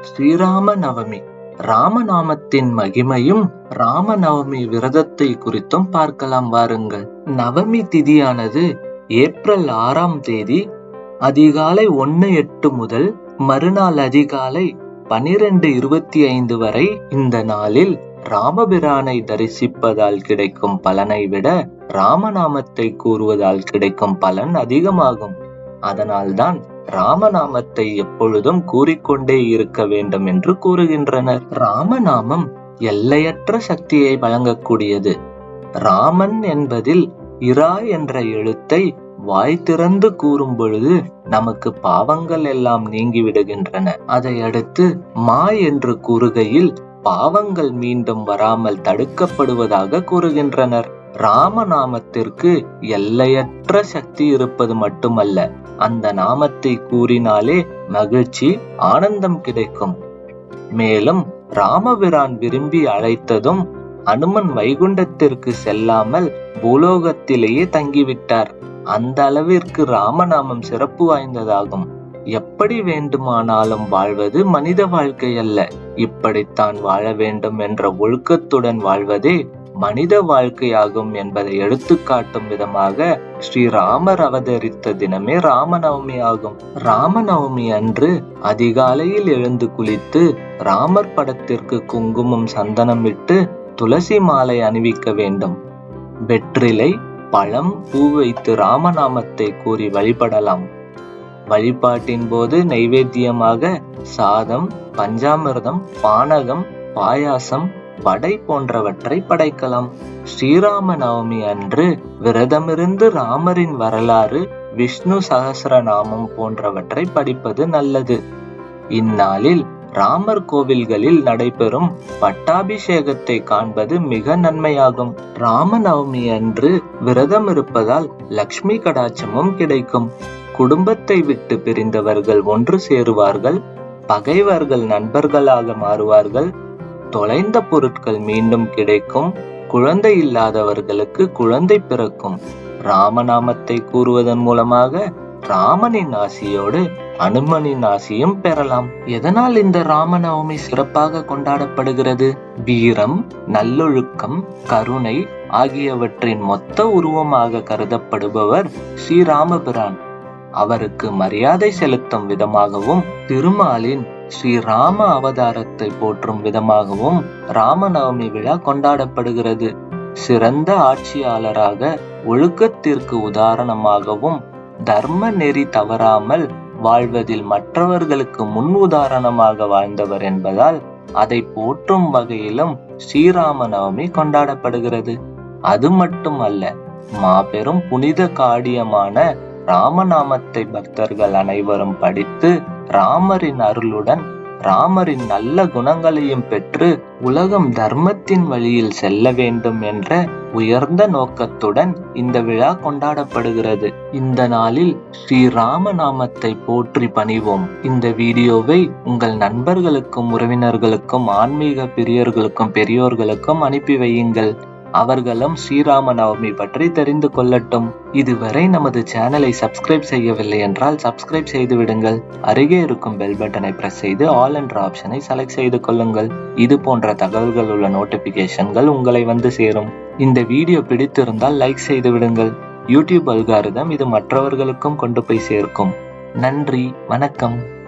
ஸ்ரீராம நவமி ராமநாமத்தின் மகிமையும் ராமநவமி விரதத்தை குறித்தும் பார்க்கலாம் வாருங்கள். நவமி திதியானது ஏப்ரல் ஆறாம் தேதி அதிகாலை ஒன்னு எட்டு முதல் மறுநாள் அதிகாலை பனிரெண்டு இருபத்தி ஐந்து வரை இந்த நாளில் ராமபிரானை தரிசிப்பதால் கிடைக்கும் பலனை விட ராமநாமத்தை கூறுவதால் கிடைக்கும் பலன் அதிகமாகும். அதனால்தான் ராமநாமத்தை எப்பொழுதும் கூறிக்கொண்டே இருக்க வேண்டும் என்று கூறுகின்றனர். ராமநாமம் எல்லையற்ற சக்தியை வழங்கக்கூடியது. ராமன் என்பதில் இரா என்ற எழுத்தை வாய் திறந்து கூறும் பொழுது நமக்கு பாவங்கள் எல்லாம் நீங்கி விடுகின்றன அதை அடுத்து மா என்று கூறுகையில் பாவங்கள் மீண்டும் வராமல் தடுக்கப்படுவதாக கூறுகின்றனர். ராமநாமத்திற்கு எல்லையற்ற சக்தி இருப்பது மட்டுமல்ல அந்த நாமத்தை கூறினாலே மகிழ்ச்சி ஆனந்தம் கிடைக்கும். மேலும் ராமபிரான் விரும்பி அழைத்ததும் அனுமன் வைகுண்டத்திற்கு செல்லாமல் பூலோகத்திலேயே தங்கிவிட்டார். அந்த அளவிற்கு ராமநாமம் சிறப்பு வாய்ந்ததாகும். எப்படி வேண்டுமானாலும் வாழ்வது மனித வாழ்க்கை அல்ல இப்படித்தான் வாழ வேண்டும் என்ற ஒழுக்கத்துடன் வாழ்வதே மனித வாழ்க்கையாகும் என்பதை எடுத்துக்காட்டும் விதமாக ஸ்ரீராமர் அவதரித்த தினமே ராமநவமி ஆகும். ராமநவமி அன்று அதிகாலையில் எழுந்து குளித்து ராமர் படத்திற்கு குங்குமம் சந்தனம் விட்டு துளசி மாலை அணிவிக்க வேண்டும். வெற்றிலை பழம் பூ வைத்து ராமநாமத்தை கூறி வழிபடலாம். வழிபாட்டின் போது நைவேத்தியமாக சாதம் பஞ்சாமிர்தம் பானகம் பாயாசம் படை போன்றவற்றை படைக்கலாம். ஸ்ரீராம நவமி அன்று விரதமிருந்து ராமரின் வரலாறு விஷ்ணு சகசரநாமம் போன்றவற்றை படிப்பது நல்லது. இந்நாளில் ராமர் கோவில்களில் நடைபெறும் பட்டாபிஷேகத்தை காண்பது மிக நன்மையாகும். ராமநவமி அன்று விரதம் இருப்பதால் லக்ஷ்மி கடாட்சமும் கிடைக்கும். குடும்பத்தை விட்டு பிரிந்தவர்கள் ஒன்று சேருவார்கள் பகைவர்கள் நண்பர்களாக மாறுவார்கள் தொலைந்த பொருட்கள் மீண்டும் கிடைக்கும். குழந்தை இல்லாதவர்களுக்கு குழந்தை பிறக்கும். ராமநாமத்தை கூறுவதன் மூலமாக ராமனின் ஆசியோடு அனுமனின் ஆசியும் பெறலாம். எதனால் இந்த ராமநவமி சிறப்பாக கொண்டாடப்படுகிறது? வீரம் நல்லொழுக்கம் கருணை ஆகியவற்றின் மொத்த உருவமாக கருதப்படுபவர் ஸ்ரீராமபிரான். அவருக்கு மரியாதை செலுத்தும் விதமாகவும் திருமாலின் ஸ்ரீ ராம அவதாரத்தை போற்றும் விதமாகவும் ராமநவமி விழா கொண்டாடப்படுகிறது. சிறந்த ஆட்சியாளராக ஒழுக்கத்திற்கு உதாரணமாகவும் தர்ம நெறி தவறாமல் வாழ்வதில் மற்றவர்களுக்கு முன் உதாரணமாக வாழ்ந்தவர் என்பதால் அதை போற்றும் வகையிலும் ஸ்ரீராம நவமி கொண்டாடப்படுகிறது. அது மட்டுமல்ல மாபெரும் புனித காடியமான ராமநாமத்தை பக்தர்கள் அனைவரும் படித்து ராமரின் அருளுடன் ராமரின் நல்ல குணங்களையும் பெற்று உலகம் தர்மத்தின் வழியில் செல்ல வேண்டும் என்ற உயர்ந்த நோக்கத்துடன் இந்த விழா கொண்டாடப்படுகிறது. இந்த நாளில் ஸ்ரீ ராம நாமத்தை போற்றி பணிவோம். இந்த வீடியோவை உங்கள் நண்பர்களுக்கும் உறவினர்களுக்கும் ஆன்மீக பிரியர்களுக்கும் பெரியோர்களுக்கும் அனுப்பி வையுங்கள். அவர்களும் ஸ்ரீராம நவமி பற்றி தெரிந்து கொள்ளட்டும். இதுவரை நமது சேனலை சப்ஸ்கிரைப் செய்யவில்லை என்றால் சப்ஸ்கிரைப் செய்து விடுங்கள். அருகே இருக்கும் பெல் பட்டனை பிரஸ் செய்து ஆல் என்ற ஆப்ஷனை செலக்ட் செய்து கொள்ளுங்கள். இது போன்ற தகவல்கள் உள்ள நோட்டிபிகேஷன்கள் உங்களை வந்து சேரும். இந்த வீடியோ பிடித்திருந்தால் லைக் செய்து விடுங்கள். யூடியூப் அல்காரிதம் இது மற்றவர்களுக்கும் கொண்டு போய் சேர்க்கும். நன்றி வணக்கம்.